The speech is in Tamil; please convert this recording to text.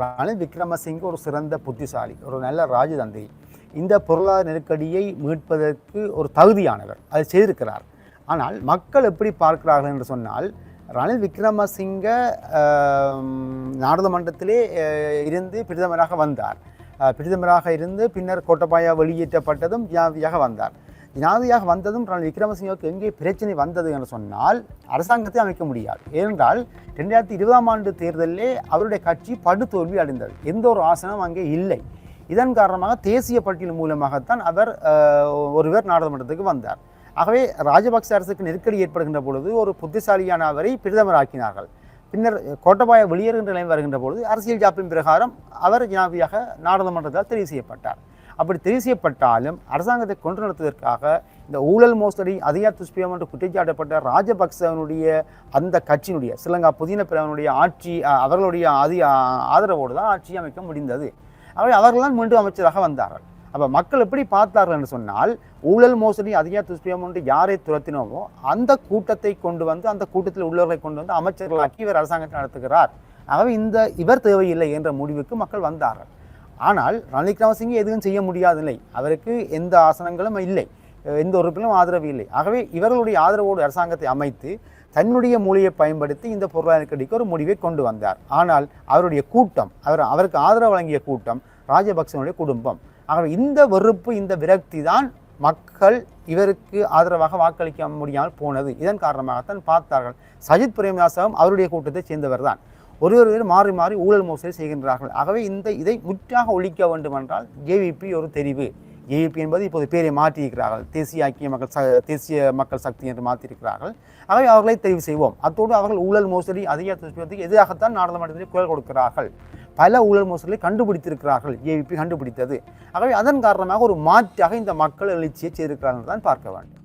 ரணில் விக்ரமசிங்க ஒரு சிறந்த புத்திசாலி ஒரு நல்ல ராஜதந்திரி இந்த பொருளாதார நெருக்கடியை மீட்பதற்கு ஒரு தகுதியானவர். அதை செய்திருக்கிறார். ஆனால் மக்கள் எப்படி பார்க்கிறார்கள் என்று சொன்னால் ரணில் விக்ரமசிங்க நாடாளுமன்றத்திலே இருந்து பிரதமராக வந்தார். பிரதமராக இருந்து பின்னர் கோட்டபாயா வெளியேற்றப்பட்டதும் ஜனாதிபதியாக வந்தார். ஜனாதியாக வந்ததும் ரணில் விக்ரமசிங்கவுக்கு எங்கே பிரச்சனை வந்தது என்று சொன்னால் அரசாங்கத்தை அமைக்க முடியாது. ஏனென்றால் ரெண்டாயிரத்தி இருபதாம் ஆண்டு தேர்தலிலே அவருடைய கட்சி படுதோல்வி அடைந்தது. எந்த ஒரு ஆசனம் அங்கே இல்லை. இதன் காரணமாக தேசிய பட்டியல் மூலமாகத்தான் அவர் ஒருவர் நாடாளுமன்றத்துக்கு வந்தார். ஆகவே ராஜபக்ச அரசுக்கு நெருக்கடி ஏற்படுகின்ற பொழுது ஒரு புத்திசாலியான அவரை பிரதமராக்கினார்கள் பின்னர் கோட்டபாய வெளியேறுகின்ற நிலை வருகின்ற பொழுது அரசியல் ஜாப்பின் பிரகாரம் அவர் ஜனாதியாக நாடாளுமன்றத்தால் தெரிவு செய்யப்பட்டார். அப்படி தெரிவு செய்யப்பட்டாலும் அரசாங்கத்தை கொண்டு நடத்துவதற்காக இந்த ஊழல் மோசடி அதிகார துஷ்பியம் என்று குற்றச்சாட்டப்பட்ட ராஜபக்சவனுடைய அந்த கட்சியினுடைய ஸ்ரீலங்கா புதின பிரிவினுடைய ஆட்சி அவர்களுடைய அதி ஆதரவோடு தான் ஆட்சி அமைக்க முடிந்தது. அவை அவர்கள்தான் மீண்டும் அமைச்சராக வந்தார்கள். அப்போ மக்கள் எப்படி பார்த்தார்கள் என்று சொன்னால் ஊழல் மோசடி அதிகார துஷ்பியம் என்று யாரை துரத்தினோமோ அந்த கூட்டத்தை கொண்டு வந்து அந்த கூட்டத்தில் உள்ளவர்களை கொண்டு வந்து அமைச்சர்களாக்கி இவர் அரசாங்கத்தை நடத்துகிறார். ஆகவே இந்த இவர் தேவையில்லை என்ற முடிவுக்கு மக்கள் வந்தார்கள். ஆனால் ரணில் விக்ரமசிங்கே எதுவும் செய்ய முடியாதில்லை. அவருக்கு எந்த ஆசனங்களும் இல்லை. எந்த உறுப்பிலும் ஆதரவு இல்லை. ஆகவே இவர்களுடைய ஆதரவோடு அரசாங்கத்தை அமைத்து தன்னுடைய மூலையை பயன்படுத்தி இந்த பொருளாதார நெருக்கடிக்கு ஒரு முடிவை கொண்டு வந்தார். ஆனால் அவருடைய கூட்டம் அவர் அவருக்கு ஆதரவு வழங்கிய கூட்டம் ராஜபக்சனுடைய குடும்பம். ஆகவே இந்த வெறுப்பு இந்த விரக்தி தான் மக்கள் இவருக்கு ஆதரவாக வாக்களிக்க முடியாமல் போனது. இதன் காரணமாகத்தான் பார்த்தார்கள். சஜித் பிரேமதாசவும் அவருடைய கூட்டத்தை சேர்ந்தவர் தான் ஒருவர் மாறி மாறி ஊழல் மோசடி செய்கின்றார்கள். ஆகவே இந்த இதை முற்றாக ஒழிக்க வேண்டும் என்றால் ஜேவிபி ஒரு தெரிவு. ஏவிபி என்பது இப்போது பேரை மாற்றியிருக்கிறார்கள். தேசிய ஐக்கிய மக்கள் ச தேசிய மக்கள் சக்தி என்று மாற்றியிருக்கிறார்கள். ஆகவே அவர்களை தெரிவு செய்வோம். அத்தோடு அவர்கள் ஊழல் மோசடி அதிகார துஷ்பிரத்துக்கு எதிராகத்தான் நாடாளுமன்றத்தில் குரல் கொடுக்கிறார்கள். பல ஊழல் மோசடிகளை கண்டுபிடித்திருக்கிறார்கள். ஏவிபி கண்டுபிடித்தது. ஆகவே அதன் காரணமாக ஒரு மாற்றாக இந்த மக்கள் எழுச்சியை செய்திருக்கிறார்கள் தான் பார்க்க வேண்டும்.